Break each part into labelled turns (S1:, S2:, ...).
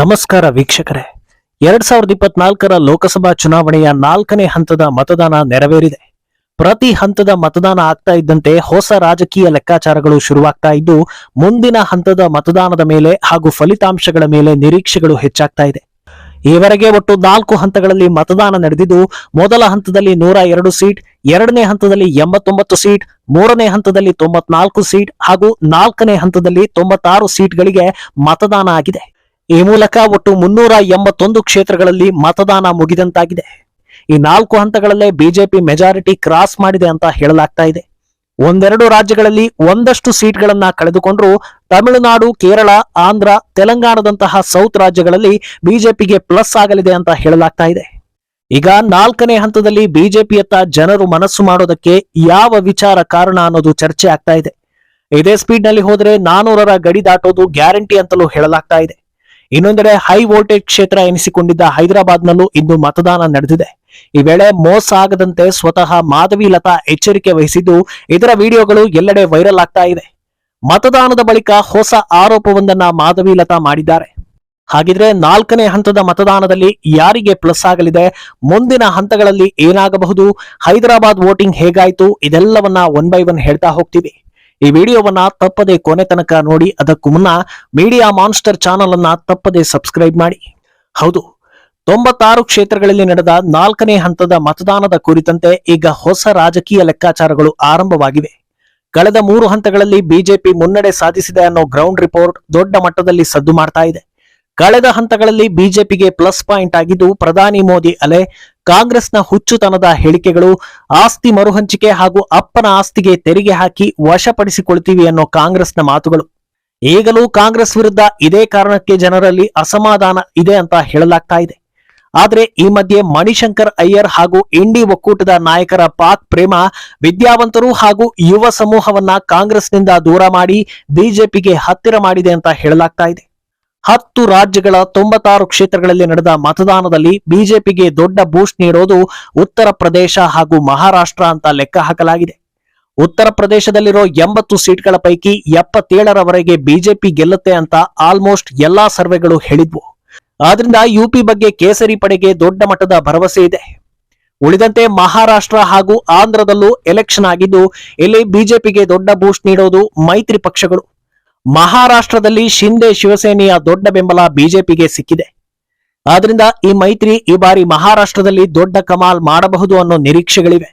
S1: ನಮಸ್ಕಾರ ವೀಕ್ಷಕರೇ. ಎರಡ್ ಸಾವಿರದ ಇಪ್ಪತ್ನಾಲ್ಕರ ಲೋಕಸಭಾ ಚುನಾವಣೆಯ ನಾಲ್ಕನೇ ಹಂತದ ಮತದಾನ ನೆರವೇರಿದೆ. ಪ್ರತಿ ಹಂತದ ಮತದಾನ ಆಗ್ತಾ ಇದ್ದಂತೆ ಹೊಸ ರಾಜಕೀಯ ಲೆಕ್ಕಾಚಾರಗಳು ಶುರುವಾಗ್ತಾ ಇದ್ದು, ಮುಂದಿನ ಹಂತದ ಮತದಾನದ ಮೇಲೆ ಹಾಗೂ ಫಲಿತಾಂಶಗಳ ಮೇಲೆ ನಿರೀಕ್ಷೆಗಳು ಹೆಚ್ಚಾಗ್ತಾ ಇದೆ. ಈವರೆಗೆ ಒಟ್ಟು ನಾಲ್ಕು ಹಂತಗಳಲ್ಲಿ ಮತದಾನ ನಡೆದಿದ್ದು, ಮೊದಲ ಹಂತದಲ್ಲಿ ನೂರ ಎರಡು ಸೀಟ್, ಎರಡನೇ ಹಂತದಲ್ಲಿ ಎಂಬತ್ತೊಂಬತ್ತು ಸೀಟ್, ಮೂರನೇ ಹಂತದಲ್ಲಿ ತೊಂಬತ್ನಾಲ್ಕು ಸೀಟ್ ಹಾಗೂ ನಾಲ್ಕನೇ ಹಂತದಲ್ಲಿ ತೊಂಬತ್ತಾರು ಸೀಟ್ಗಳಿಗೆ ಮತದಾನ ಆಗಿದೆ. ಈ ಮೂಲಕ ಒಟ್ಟು ಮುನ್ನೂರ ಎಂಬತ್ತೊಂದು ಕ್ಷೇತ್ರಗಳಲ್ಲಿ ಮತದಾನ ಮುಗಿದಂತಾಗಿದೆ. ಈ ನಾಲ್ಕು ಹಂತಗಳಲ್ಲೇ ಬಿಜೆಪಿ ಮೆಜಾರಿಟಿ ಕ್ರಾಸ್ ಮಾಡಿದೆ ಅಂತ ಹೇಳಲಾಗ್ತಾ ಇದೆ. ಒಂದೆರಡು ರಾಜ್ಯಗಳಲ್ಲಿ ಒಂದಷ್ಟು ಸೀಟ್ಗಳನ್ನ ಕಳೆದುಕೊಂಡ್ರು ತಮಿಳುನಾಡು, ಕೇರಳ, ಆಂಧ್ರ, ತೆಲಂಗಾಣದಂತಹ ಸೌತ್ ರಾಜ್ಯಗಳಲ್ಲಿ ಬಿಜೆಪಿಗೆ ಪ್ಲಸ್ ಆಗಲಿದೆ ಅಂತ ಹೇಳಲಾಗ್ತಾ ಇದೆ. ಈಗ ನಾಲ್ಕನೇ ಹಂತದಲ್ಲಿ ಬಿಜೆಪಿಯತ್ತ ಜನರು ಮನಸ್ಸು ಮಾಡೋದಕ್ಕೆ ಯಾವ ವಿಚಾರ ಕಾರಣ ಅನ್ನೋದು ಚರ್ಚೆ ಆಗ್ತಾ ಇದೆ. ಇದೇ ಸ್ಪೀಡ್ನಲ್ಲಿ ಹೋದರೆ ನಾನೂರರ ಗಡಿ ದಾಟೋದು ಗ್ಯಾರಂಟಿ ಅಂತಲೂ ಹೇಳಲಾಗ್ತಾ ಇದೆ. ಇನ್ನೊಂದೆಡೆ ಹೈ ವೋಲ್ಟೇಜ್ ಕ್ಷೇತ್ರ ಎನಿಸಿಕೊಂಡಿದ್ದ ಹೈದರಾಬಾದ್ನಲ್ಲೂ ಇಂದು ಮತದಾನ ನಡೆದಿದೆ. ಈ ವೇಳೆ ಮೋಸ ಆಗದಂತೆ ಸ್ವತಃ ಮಾಧವಿ ಲತಾ ಎಚ್ಚರಿಕೆ ವಹಿಸಿದ್ದು ಇದರ ವಿಡಿಯೋಗಳು ಎಲ್ಲೆಡೆ ವೈರಲ್ ಆಗ್ತಾ ಇದೆ. ಮತದಾನದ ಬಳಿಕ ಹೊಸ ಆರೋಪವೊಂದನ್ನ ಮಾಧವಿ ಲತಾ ಮಾಡಿದ್ದಾರೆ. ಹಾಗಿದ್ರೆ ನಾಲ್ಕನೇ ಹಂತದ ಮತದಾನದಲ್ಲಿ ಯಾರಿಗೆ ಪ್ಲಸ್ ಆಗಲಿದೆ? ಮುಂದಿನ ಹಂತಗಳಲ್ಲಿ ಏನಾಗಬಹುದು? ಹೈದರಾಬಾದ್ ವೋಟಿಂಗ್ ಹೇಗಾಯ್ತು? ಇದೆಲ್ಲವನ್ನ ಒನ್ ಬೈ ಒನ್ ಹೇಳ್ತಾ ಹೋಗ್ತೀವಿ. ಈ ವಿಡಿಯೋವನ್ನ ತಪ್ಪದೆ ಕೊನೆ ತನಕ ನೋಡಿ, ಅದಕ್ಕೂ ಮುನ್ನ ಮೀಡಿಯಾ ಮಾನ್ಸ್ಟರ್ ಚಾನಲ್ ಅನ್ನ ತಪ್ಪದೆ ಸಬ್ಸ್ಕ್ರೈಬ್ ಮಾಡಿ. ಹೌದು, ತೊಂಬತ್ತಾರು ಕ್ಷೇತ್ರಗಳಲ್ಲಿ ನಡೆದ ನಾಲ್ಕನೇ ಹಂತದ ಮತದಾನದ ಕುರಿತಂತೆ ಈಗ ಹೊಸ ರಾಜಕೀಯ ಲೆಕ್ಕಾಚಾರಗಳು ಆರಂಭವಾಗಿವೆ. ಕಳೆದ ಮೂರು ಹಂತಗಳಲ್ಲಿ ಬಿಜೆಪಿ ಮುನ್ನಡೆ ಸಾಧಿಸಿದೆ ಅನ್ನೋ ಗ್ರೌಂಡ್ ರಿಪೋರ್ಟ್ ದೊಡ್ಡ ಮಟ್ಟದಲ್ಲಿ ಸದ್ದು ಮಾಡ್ತಾ ಇದೆ. ಕಳೆದ ಹಂತಗಳಲ್ಲಿ ಬಿಜೆಪಿಗೆ ಪ್ಲಸ್ ಪಾಯಿಂಟ್ ಆಗಿದ್ದು ಪ್ರಧಾನಿ ಮೋದಿ ಅಲೆ ಕಾಂಗ್ರೆಸ್ನ ಹುಚ್ಚುತನದ ಹೇಳಿಕೆಗಳು ಆಸ್ತಿ ಮರುಹಂಚಿಕೆ ಹಾಗೂ ಅಪ್ಪನ ಆಸ್ತಿಗೆ ತೆರಿಗೆ ಹಾಕಿ ವಶಪಡಿಸಿಕೊಳ್ತೀವಿ ಅನ್ನೋ ಕಾಂಗ್ರೆಸ್ನ ಮಾತುಗಳು. ಈಗಲೂ ಕಾಂಗ್ರೆಸ್ ವಿರುದ್ಧ ಇದೇ ಕಾರಣಕ್ಕೆ ಜನರಲ್ಲಿ ಅಸಮಾಧಾನ ಇದೆ ಅಂತ ಹೇಳಲಾಗ್ತಾ ಇದೆ. ಆದರೆ ಈ ಮಧ್ಯೆ ಮಣಿಶಂಕರ್ ಅಯ್ಯರ್ ಹಾಗೂ ಇಂಡಿ ಒಕ್ಕೂಟದ ನಾಯಕರ ಪಾಕ್ ಪ್ರೇಮ ವಿದ್ಯಾವಂತರು ಹಾಗೂ ಯುವ ಸಮೂಹವನ್ನ ಕಾಂಗ್ರೆಸ್ನಿಂದ ದೂರ ಮಾಡಿ ಬಿಜೆಪಿಗೆ ಹತ್ತಿರ ಮಾಡಿದೆ ಅಂತ ಹೇಳಲಾಗ್ತಾ ಇದೆ. ಹತ್ತು ರಾಜ್ಯಗಳ ತೊಂಬತ್ತಾರು ಕ್ಷೇತ್ರಗಳಲ್ಲಿ ನಡೆದ ಮತದಾನದಲ್ಲಿ ಬಿಜೆಪಿಗೆ ದೊಡ್ಡ ಬೂಸ್ಟ್ ನೀಡೋದು ಉತ್ತರ ಪ್ರದೇಶ ಹಾಗೂ ಮಹಾರಾಷ್ಟ್ರ ಅಂತ ಲೆಕ್ಕ ಹಾಕಲಾಗಿದೆ. ಉತ್ತರ ಪ್ರದೇಶದಲ್ಲಿರೋ ಎಂಬತ್ತು ಸೀಟ್ಗಳ ಪೈಕಿ ಎಪ್ಪತ್ತೇಳರವರೆಗೆ ಬಿಜೆಪಿ ಗೆಲ್ಲುತ್ತೆ ಅಂತ ಆಲ್ಮೋಸ್ಟ್ ಎಲ್ಲಾ ಸರ್ವೆಗಳು ಹೇಳಿದ್ವು. ಆದ್ರಿಂದ ಯುಪಿ ಬಗ್ಗೆ ಕೇಸರಿ ಪಡೆಗೆ ದೊಡ್ಡ ಮಟ್ಟದ ಭರವಸೆ ಇದೆ. ಉಳಿದಂತೆ ಮಹಾರಾಷ್ಟ್ರ ಹಾಗೂ ಆಂಧ್ರದಲ್ಲೂ ಎಲೆಕ್ಷನ್ ಆಗಿದ್ದು, ಇಲ್ಲಿ ಬಿಜೆಪಿಗೆ ದೊಡ್ಡ ಬೂಸ್ಟ್ ನೀಡೋದು ಮೈತ್ರಿ ಪಕ್ಷಗಳು. ಮಹಾರಾಷ್ಟ್ರದಲ್ಲಿ ಶಿಂದೆ ಶಿವಸೇನೆಯ ದೊಡ್ಡ ಬೆಂಬಲ ಬಿಜೆಪಿಗೆ ಸಿಕ್ಕಿದೆ. ಆದ್ರಿಂದ ಈ ಮೈತ್ರಿ ಈ ಬಾರಿ ಮಹಾರಾಷ್ಟ್ರದಲ್ಲಿ ದೊಡ್ಡ ಕಮಾಲ್ ಮಾಡಬಹುದು ಅನ್ನೋ ನಿರೀಕ್ಷೆಗಳಿವೆ.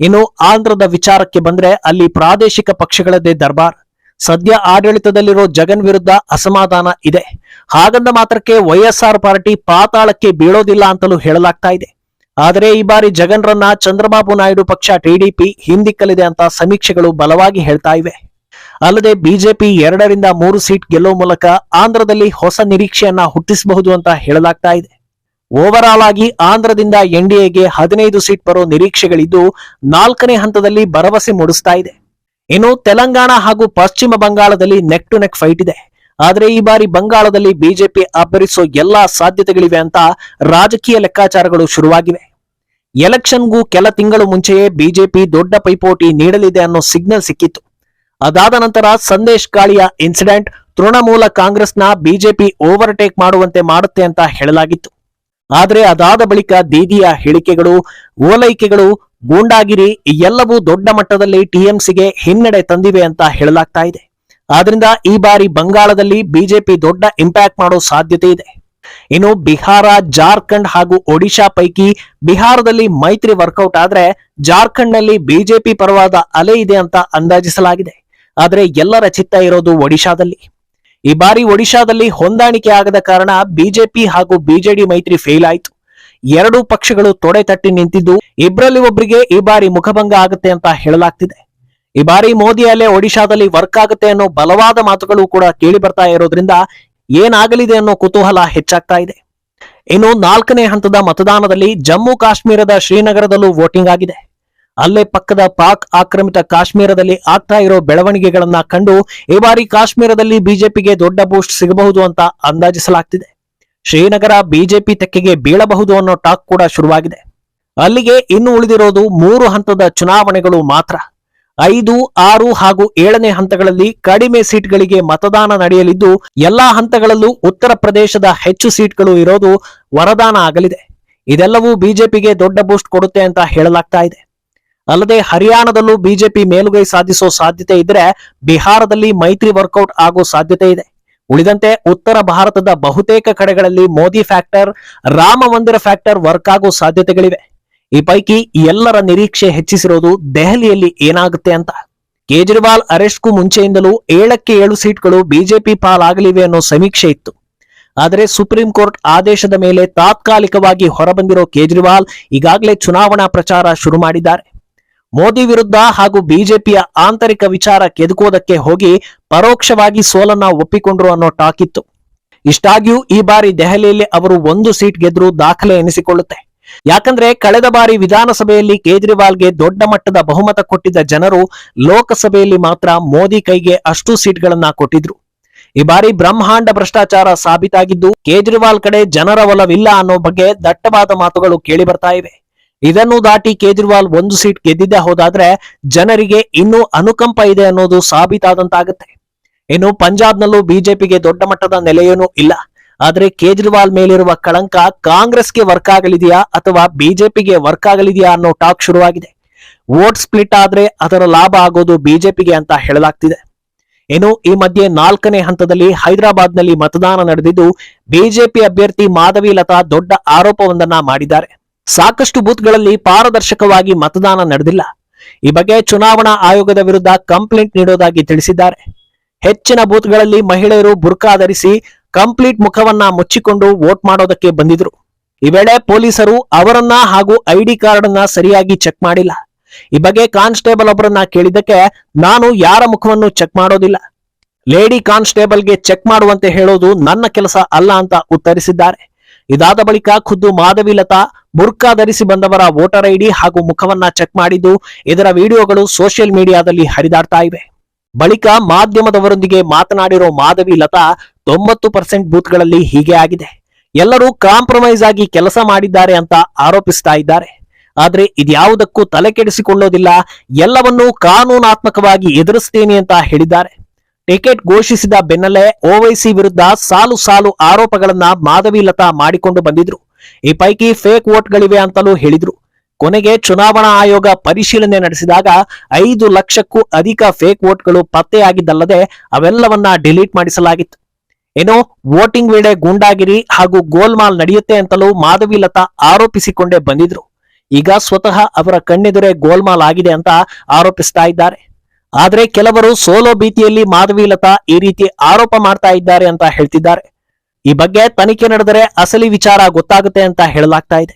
S1: ಇನ್ನು ಆಂಧ್ರದ ವಿಚಾರಕ್ಕೆ ಬಂದ್ರೆ ಅಲ್ಲಿ ಪ್ರಾದೇಶಿಕ ಪಕ್ಷಗಳದ್ದೇ ದರ್ಬಾರ್. ಸದ್ಯ ಆಡಳಿತದಲ್ಲಿರೋ ಜಗನ್ ವಿರುದ್ಧ ಅಸಮಾಧಾನ ಇದೆ. ಹಾಗಂದ ಮಾತ್ರಕ್ಕೆ ವೈಎಸ್ಆರ್ ಪಾರ್ಟಿ ಪಾತಾಳಕ್ಕೆ ಬೀಳೋದಿಲ್ಲ ಅಂತಲೂ ಹೇಳಲಾಗ್ತಾ ಇದೆ. ಆದರೆ ಈ ಬಾರಿ ಜಗನ್ರನ್ನ ಚಂದ್ರಬಾಬು ನಾಯ್ಡು ಪಕ್ಷ ಟಿಡಿಪಿ ಹಿಂದಿಕ್ಕಲಿದೆ ಅಂತ ಸಮೀಕ್ಷೆಗಳು ಬಲವಾಗಿ ಹೇಳ್ತಾ ಇವೆ. ಅಲ್ಲದೆ ಬಿಜೆಪಿ ಎರಡರಿಂದ ಮೂರು ಸೀಟ್ ಗೆಲ್ಲುವ ಮೂಲಕ ಆಂಧ್ರದಲ್ಲಿ ಹೊಸ ನಿರೀಕ್ಷೆಯನ್ನ ಹುಟ್ಟಿಸಬಹುದು ಅಂತ ಹೇಳಲಾಗ್ತಾ ಇದೆ. ಓವರ್ ಆಲ್ ಆಗಿ ಆಂಧ್ರದಿಂದ ಎನ್ಡಿಎಗೆ ಹದಿನೈದು ಸೀಟ್ ಬರೋ ನಿರೀಕ್ಷೆಗಳಿದ್ದು ನಾಲ್ಕನೇ ಹಂತದಲ್ಲಿ ಭರವಸೆ ಮೂಡಿಸ್ತಾ ಇದೆ. ಇನ್ನು ತೆಲಂಗಾಣ ಹಾಗೂ ಪಶ್ಚಿಮ ಬಂಗಾಳದಲ್ಲಿ ನೆಕ್ ಟು ನೆಕ್ ಫೈಟ್ ಇದೆ. ಆದರೆ ಈ ಬಾರಿ ಬಂಗಾಳದಲ್ಲಿ ಬಿಜೆಪಿ ಅಬ್ಬರಿಸೋ ಎಲ್ಲಾ ಸಾಧ್ಯತೆಗಳಿವೆ ಅಂತ ರಾಜಕೀಯ ಲೆಕ್ಕಾಚಾರಗಳು ಶುರುವಾಗಿವೆ. ಎಲೆಕ್ಷನ್ಗೂ ಕೆಲ ತಿಂಗಳು ಮುಂಚೆಯೇ ಬಿಜೆಪಿ ದೊಡ್ಡ ಪೈಪೋಟಿ ನೀಡಲಿದೆ ಅನ್ನೋ ಸಿಗ್ನಲ್ ಸಿಕ್ಕಿತ್ತು. ಅದಾದ ನಂತರ ಸಂದೇಶ್ ಕಾಳಿಯ ಇನ್ಸಿಡೆಂಟ್ ತೃಣಮೂಲ ಕಾಂಗ್ರೆಸ್ನ ಬಿಜೆಪಿ ಓವರ್ಟೇಕ್ ಮಾಡುವಂತೆ ಮಾಡುತ್ತೆ ಅಂತ ಹೇಳಲಾಗಿತ್ತು. ಆದರೆ ಅದಾದ ಬಳಿಕ ದೀದಿಯ ಹೇಳಿಕೆಗಳು, ಓಲೈಕೆಗಳು, ಗೂಂಡಾಗಿರಿ ಎಲ್ಲವೂ ದೊಡ್ಡ ಮಟ್ಟದಲ್ಲಿ ಟಿಎಂಸಿಗೆ ಹಿನ್ನಡೆ ತಂದಿವೆ ಅಂತ ಹೇಳಲಾಗ್ತಾ ಇದೆ. ಆದ್ರಿಂದ ಈ ಬಾರಿ ಬಂಗಾಳದಲ್ಲಿ ಬಿಜೆಪಿ ದೊಡ್ಡ ಇಂಪ್ಯಾಕ್ಟ್ ಮಾಡೋ ಸಾಧ್ಯತೆ ಇದೆ. ಇನ್ನು ಬಿಹಾರ, ಜಾರ್ಖಂಡ್ ಹಾಗೂ ಒಡಿಶಾ ಪೈಕಿ ಬಿಹಾರದಲ್ಲಿ ಮೈತ್ರಿ ವರ್ಕೌಟ್ ಆದ್ರೆ ಜಾರ್ಖಂಡ್ನಲ್ಲಿ ಬಿಜೆಪಿ ಪರವಾದ ಅಲೆ ಇದೆ ಅಂತ ಅಂದಾಜಿಸಲಾಗಿದೆ. ಆದ್ರೆ ಎಲ್ಲರ ಚಿತ್ತ ಇರೋದು ಒಡಿಶಾದಲ್ಲಿ. ಈ ಬಾರಿ ಒಡಿಶಾದಲ್ಲಿ ಹೊಂದಾಣಿಕೆ ಆಗದ ಕಾರಣ ಬಿಜೆಪಿ ಹಾಗೂ ಬಿಜೆಡಿ ಮೈತ್ರಿ ಫೇಲ್ ಆಯಿತು. ಎರಡೂ ಪಕ್ಷಗಳು ತೊಡೆ ತಟ್ಟಿ ನಿಂತಿದ್ದು ಇಬ್ಬರಲ್ಲಿ ಒಬ್ಬರಿಗೆ ಈ ಬಾರಿ ಮುಖಭಂಗ ಆಗುತ್ತೆ ಅಂತ ಹೇಳಲಾಗ್ತಿದೆ. ಈ ಬಾರಿ ಮೋದಿ ಅಲೆ ಒಡಿಶಾದಲ್ಲಿ ವರ್ಕ್ ಆಗುತ್ತೆ ಅನ್ನೋ ಬಲವಾದ ಮಾತುಗಳು ಕೂಡ ಕೇಳಿ ಬರ್ತಾ ಇರೋದ್ರಿಂದ ಏನಾಗಲಿದೆ ಅನ್ನೋ ಕುತೂಹಲ ಹೆಚ್ಚಾಗ್ತಾ ಇದೆ. ಇನ್ನು ನಾಲ್ಕನೇ ಹಂತದ ಮತದಾನದಲ್ಲಿ ಜಮ್ಮು ಕಾಶ್ಮೀರದ ಶ್ರೀನಗರದಲ್ಲೂ ವೋಟಿಂಗ್ ಆಗಿದೆ. ಅಲ್ಲೇ ಪಕ್ಕದ ಪಾಕ್ ಆಕ್ರಮಿತ ಕಾಶ್ಮೀರದಲ್ಲಿ ಆಗ್ತಾ ಇರೋ ಬೆಳವಣಿಗೆಗಳನ್ನ ಕಂಡು ಈ ಬಾರಿ ಕಾಶ್ಮೀರದಲ್ಲಿ ಬಿಜೆಪಿಗೆ ದೊಡ್ಡ ಬೂಸ್ಟ್ ಸಿಗಬಹುದು ಅಂತ ಅಂದಾಜಿಸಲಾಗ್ತಿದೆ. ಶ್ರೀನಗರ ಬಿಜೆಪಿ ತೆಕ್ಕೆಗೆ ಬೀಳಬಹುದು ಅನ್ನೋ ಟಾಕ್ ಕೂಡ ಶುರುವಾಗಿದೆ. ಅಲ್ಲಿಗೆ ಇನ್ನು ಉಳಿದಿರೋದು ಮೂರು ಹಂತದ ಚುನಾವಣೆಗಳು ಮಾತ್ರ. ಐದು, ಆರು ಹಾಗೂ ಏಳನೇ ಹಂತಗಳಲ್ಲಿ ಕಡಿಮೆ ಸೀಟ್ಗಳಿಗೆ ಮತದಾನ ನಡೆಯಲಿದ್ದು, ಎಲ್ಲಾ ಹಂತಗಳಲ್ಲೂ ಉತ್ತರ ಪ್ರದೇಶದ ಹೆಚ್ಚು ಸೀಟ್ಗಳು ಇರೋದು ವರದಾನ ಆಗಲಿದೆ. ಇದೆಲ್ಲವೂ ಬಿಜೆಪಿಗೆ ದೊಡ್ಡ ಬೂಸ್ಟ್ ಕೊಡುತ್ತೆ ಅಂತ ಹೇಳಲಾಗ್ತಾ ಇದೆ. ಅಲ್ಲದೆ ಹರಿಯಾಣದಲ್ಲೂ ಬಿಜೆಪಿ ಮೇಲುಗೈ ಸಾಧಿಸೋ ಸಾಧ್ಯತೆ ಇದ್ರೆ ಬಿಹಾರದಲ್ಲಿ ಮೈತ್ರಿ ವರ್ಕೌಟ್ ಆಗೋ ಸಾಧ್ಯತೆ ಇದೆ. ಉಳಿದಂತೆ ಉತ್ತರ ಭಾರತದ ಬಹುತೇಕ ಕಡೆಗಳಲ್ಲಿ ಮೋದಿ ಫ್ಯಾಕ್ಟರ್, ರಾಮ ಮಂದಿರ ಫ್ಯಾಕ್ಟರ್ ವರ್ಕ್ ಆಗೋ ಸಾಧ್ಯತೆಗಳಿವೆ. ಈ ಪೈಕಿ ಎಲ್ಲರ ನಿರೀಕ್ಷೆ ಹೆಚ್ಚಿಸಿರೋದು ದೆಹಲಿಯಲ್ಲಿ ಏನಾಗುತ್ತೆ ಅಂತ. ಕೇಜ್ರಿವಾಲ್, ಅರೆಸ್ಟ್ಗೂ ಮುಂಚೆಯಿಂದಲೂ ಏಳಕ್ಕೆ ಏಳು ಸೀಟ್ಗಳು ಬಿಜೆಪಿ ಪಾಲಾಗಲಿವೆ ಅನ್ನೋ ಸಮೀಕ್ಷೆ ಇತ್ತು. ಆದರೆ ಸುಪ್ರೀಂ ಕೋರ್ಟ್ ಆದೇಶದ ಮೇಲೆ ತಾತ್ಕಾಲಿಕವಾಗಿ ಹೊರಬಂದಿರೋ ಕೇಜ್ರಿವಾಲ್ ಈಗಾಗಲೇ ಚುನಾವಣಾ ಪ್ರಚಾರ ಶುರು ಮಾಡಿದ್ದಾರೆ. ಮೋದಿ ವಿರುದ್ಧ ಹಾಗೂ ಬಿಜೆಪಿಯ ಆಂತರಿಕ ವಿಚಾರ ಕೆದಕೋದಕ್ಕೆ ಹೋಗಿ ಪರೋಕ್ಷವಾಗಿ ಸೋಲನ್ನ ಒಪ್ಪಿಕೊಂಡ್ರು ಅನ್ನೋ ಟಾಕ್ ಇತ್ತು. ಇಷ್ಟಾಗಿಯೂ ಈ ಬಾರಿ ದೆಹಲಿಯಲ್ಲಿ ಅವರು ಒಂದು ಸೀಟ್ ಗೆದ್ರು ದಾಖಲೆ ಎನಿಸಿಕೊಳ್ಳುತ್ತೆ. ಯಾಕಂದ್ರೆ ಕಳೆದ ಬಾರಿ ವಿಧಾನಸಭೆಯಲ್ಲಿ ಕೇಜ್ರಿವಾಲ್ಗೆ ದೊಡ್ಡ ಮಟ್ಟದ ಬಹುಮತ ಕೊಟ್ಟಿದ್ದ ಜನರು ಲೋಕಸಭೆಯಲ್ಲಿ ಮಾತ್ರ ಮೋದಿ ಕೈಗೆ ಅಷ್ಟು ಸೀಟ್ಗಳನ್ನ ಕೊಟ್ಟಿದ್ರು. ಈ ಬಾರಿ ಬ್ರಹ್ಮಾಂಡ ಭ್ರಷ್ಟಾಚಾರ ಸಾಬೀತಾಗಿದ್ದು ಕೇಜ್ರಿವಾಲ್ ಕಡೆ ಜನರ ಒಲವಿಲ್ಲ ಅನ್ನೋ ಬಗ್ಗೆ ದಟ್ಟವಾದ ಮಾತುಗಳು ಕೇಳಿ ಬರ್ತಾ ಇವೆ. ಇದನ್ನು ದಾಟಿ ಕೇಜ್ರಿವಾಲ್ ಒಂದು ಸೀಟ್ ಗೆದ್ದಿದ್ದೇ ಹೋದಾದ್ರೆ ಜನರಿಗೆ ಇನ್ನೂ ಅನುಕಂಪ ಇದೆ ಅನ್ನೋದು ಸಾಬೀತಾದಂತಾಗುತ್ತೆ. ಇನ್ನು ಪಂಜಾಬ್ನಲ್ಲೂ ಬಿಜೆಪಿಗೆ ದೊಡ್ಡ ಮಟ್ಟದ ನೆಲೆಯೇನೂ ಇಲ್ಲ. ಆದ್ರೆ ಕೇಜ್ರಿವಾಲ್ ಮೇಲಿರುವ ಕಳಂಕ ಕಾಂಗ್ರೆಸ್ಗೆ ವರ್ಕ್ ಆಗಲಿದೆಯಾ ಅಥವಾ ಬಿಜೆಪಿಗೆ ವರ್ಕ್ ಆಗಲಿದೆಯಾ ಅನ್ನೋ ಟಾಕ್ ಶುರುವಾಗಿದೆ. ವೋಟ್ ಸ್ಪ್ಲಿಟ್ ಆದ್ರೆ ಅದರ ಲಾಭ ಆಗೋದು ಬಿಜೆಪಿಗೆ ಅಂತ ಹೇಳಲಾಗ್ತಿದೆ. ಇನ್ನು ಈ ಮಧ್ಯೆ ನಾಲ್ಕನೇ ಹಂತದಲ್ಲಿ ಹೈದರಾಬಾದ್ನಲ್ಲಿ ಮತದಾನ ನಡೆದಿದ್ದು ಬಿಜೆಪಿ ಅಭ್ಯರ್ಥಿ ಮಾಧವಿ ಲತಾ ದೊಡ್ಡ ಆರೋಪವೊಂದನ್ನ ಮಾಡಿದ್ದಾರೆ. ಸಾಕಷ್ಟು ಬೂತ್ಗಳಲ್ಲಿ ಪಾರದರ್ಶಕವಾಗಿ ಮತದಾನ ನಡೆದಿಲ್ಲ. ಈ ಬಗ್ಗೆ ಚುನಾವಣಾ ಆಯೋಗದ ವಿರುದ್ಧ ಕಂಪ್ಲೇಂಟ್ ನೀಡೋದಾಗಿ ತಿಳಿಸಿದ್ದಾರೆ. ಹೆಚ್ಚಿನ ಬೂತ್ಗಳಲ್ಲಿ ಮಹಿಳೆಯರು ಬುರ್ಕಾ ಧರಿಸಿ ಕಂಪ್ಲೀಟ್ ಮುಖವನ್ನ ಮುಚ್ಚಿಕೊಂಡು ವೋಟ್ ಮಾಡೋದಕ್ಕೆ ಬಂದಿದ್ರು. ಈ ವೇಳೆ ಪೊಲೀಸರು ಅವರನ್ನ ಹಾಗೂ ಐಡಿ ಕಾರ್ಡ್ ಅನ್ನ ಸರಿಯಾಗಿ ಚೆಕ್ ಮಾಡಿಲ್ಲ. ಈ ಬಗ್ಗೆ ಕಾನ್ಸ್ಟೇಬಲ್ ಒಬ್ಬರನ್ನ ಕೇಳಿದ್ದಕ್ಕೆ ನಾನು ಯಾರ ಮುಖವನ್ನು ಚೆಕ್ ಮಾಡೋದಿಲ್ಲ. ಲೇಡಿ ಕಾನ್ಸ್ಟೇಬಲ್ಗೆ ಚೆಕ್ ಮಾಡುವಂತೆ ಹೇಳೋದು ನನ್ನ ಕೆಲಸ ಅಲ್ಲ ಅಂತ ಉತ್ತರಿಸಿದ್ದಾರೆ. ಇದಾದ ಬಳಿಕ ಖುದ್ದು ಮಾಧವಿ ಲತಾ ಬುರ್ಕಾ ಧರಿಸಿ ಬಂದವರ ವೋಟರ್ ಐಡಿ ಹಾಗೂ ಮುಖವನ್ನ ಚೆಕ್ ಮಾಡಿದ್ದು ಇದರ ವಿಡಿಯೋಗಳು ಸೋಷಿಯಲ್ ಮೀಡಿಯಾದಲ್ಲಿ ಹರಿದಾಡ್ತಾ ಇವೆ. ಬಳಿಕ ಮಾಧ್ಯಮದವರೊಂದಿಗೆ ಮಾತನಾಡಿರೋ ಮಾಧವಿ ಲತಾ ತೊಂಬತ್ತು ಪರ್ಸೆಂಟ್ ಬೂತ್ಗಳಲ್ಲಿ ಹೀಗೆ ಆಗಿದೆ. ಎಲ್ಲರೂ ಕಾಂಪ್ರಮೈಸ್ ಆಗಿ ಕೆಲಸ ಮಾಡಿದ್ದಾರೆ ಅಂತ ಆರೋಪಿಸ್ತಾ ಇದ್ದಾರೆ. ಆದ್ರೆ ಇದ್ಯಾವುದಕ್ಕೂ ತಲೆ ಕೆಡಿಸಿಕೊಳ್ಳೋದಿಲ್ಲ. ಎಲ್ಲವನ್ನೂ ಕಾನೂನಾತ್ಮಕವಾಗಿ ಎದುರಿಸ್ತೇನೆ ಅಂತ ಹೇಳಿದ್ದಾರೆ. ಟಿಕೆಟ್ ಘೋಷಿಸಿದ ಬೆನ್ನಲ್ಲೇ ಓವೈಸಿ ವಿರುದ್ಧ ಸಾಲು ಸಾಲು ಆರೋಪಗಳನ್ನ ಮಾಧವಿ ಲತಾ ಮಾಡಿಕೊಂಡು ಬಂದಿದ್ರು. ಈ ಪೈಕಿ ಫೇಕ್ ವೋಟ್ಗಳಿವೆ ಅಂತಲೂ ಹೇಳಿದ್ರು. ಕೊನೆಗೆ ಚುನಾವಣಾ ಆಯೋಗ ಪರಿಶೀಲನೆ ನಡೆಸಿದಾಗ ಐದು ಲಕ್ಷಕ್ಕೂ ಅಧಿಕ ಫೇಕ್ ವೋಟ್ಗಳು ಪತ್ತೆಯಾಗಿದ್ದಲ್ಲದೆ ಅವೆಲ್ಲವನ್ನ ಡಿಲೀಟ್ ಮಾಡಿಸಲಾಗಿತ್ತು. ಏನೋ ವೋಟಿಂಗ್ ವೇಳೆ ಗೂಂಡಾಗಿರಿ ಹಾಗೂ ಗೋಲ್ಮಾಲ್ ನಡೆಯುತ್ತೆ ಅಂತಲೂ ಮಾಧವಿ ಲತಾ ಆರೋಪಿಸಿಕೊಂಡೇ ಬಂದಿದ್ರು. ಈಗ ಸ್ವತಃ ಅವರ ಕಣ್ಣೆದುರೇ ಗೋಲ್ಮಾಲ್ ಆಗಿದೆ ಅಂತ ಆರೋಪಿಸ್ತಾ ಇದ್ದಾರೆ. ಆದ್ರೆ ಕೆಲವರು ಸೋಲೋ ಭೀತಿಯಲ್ಲಿ ಮಾಧವಿ ಲತಾ ಈ ರೀತಿ ಆರೋಪ ಮಾಡ್ತಾ ಇದ್ದಾರೆ ಅಂತ ಹೇಳ್ತಿದ್ದಾರೆ. ಈ ಬಗ್ಗೆ ತನಿಖೆ ನಡೆದರೆ ಅಸಲಿ ವಿಚಾರ ಗೊತ್ತಾಗುತ್ತೆ ಅಂತ ಹೇಳಲಾಗ್ತಾ ಇದೆ.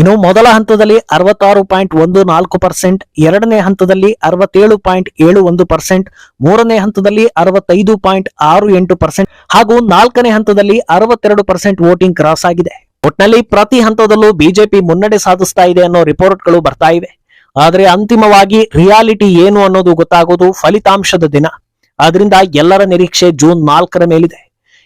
S1: ಇನ್ನು ಮೊದಲ ಹಂತದಲ್ಲಿ ಅರವತ್ತಾರು ಪಾಯಿಂಟ್ ಒಂದು ನಾಲ್ಕು ಪರ್ಸೆಂಟ್, ಎರಡನೇ ಹಂತದಲ್ಲಿ ಅರವತ್ತೇಳು ಪಾಯಿಂಟ್ ಏಳು ಒಂದು ಪರ್ಸೆಂಟ್, ಮೂರನೇ ಹಂತದಲ್ಲಿ ಅರವತ್ತೈದು ಪಾಯಿಂಟ್ ಆರು ಎಂಟು ಪರ್ಸೆಂಟ್ ಹಾಗೂ ನಾಲ್ಕನೇ ಹಂತದಲ್ಲಿ ಅರವತ್ತೆರಡು ಪರ್ಸೆಂಟ್ ವೋಟಿಂಗ್ ಕ್ರಾಸ್ ಆಗಿದೆ. ಒಟ್ನಲ್ಲಿ ಪ್ರತಿ ಹಂತದಲ್ಲೂ ಬಿಜೆಪಿ ಮುನ್ನಡೆ ಸಾಧಿಸ್ತಾ ಇದೆ ಅನ್ನೋ ರಿಪೋರ್ಟ್ಗಳು ಬರ್ತಾ ಇವೆ. ಆದರೆ ಅಂತಿಮವಾಗಿ ರಿಯಾಲಿಟಿ ಏನು ಅನ್ನೋದು ಗೊತ್ತಾಗೋದು ಫಲಿತಾಂಶದ ದಿನ. ಆದ್ರಿಂದ ಎಲ್ಲರ ನಿರೀಕ್ಷೆ ಜೂನ್ ನಾಲ್ಕರ ಮೇಲಿದೆ.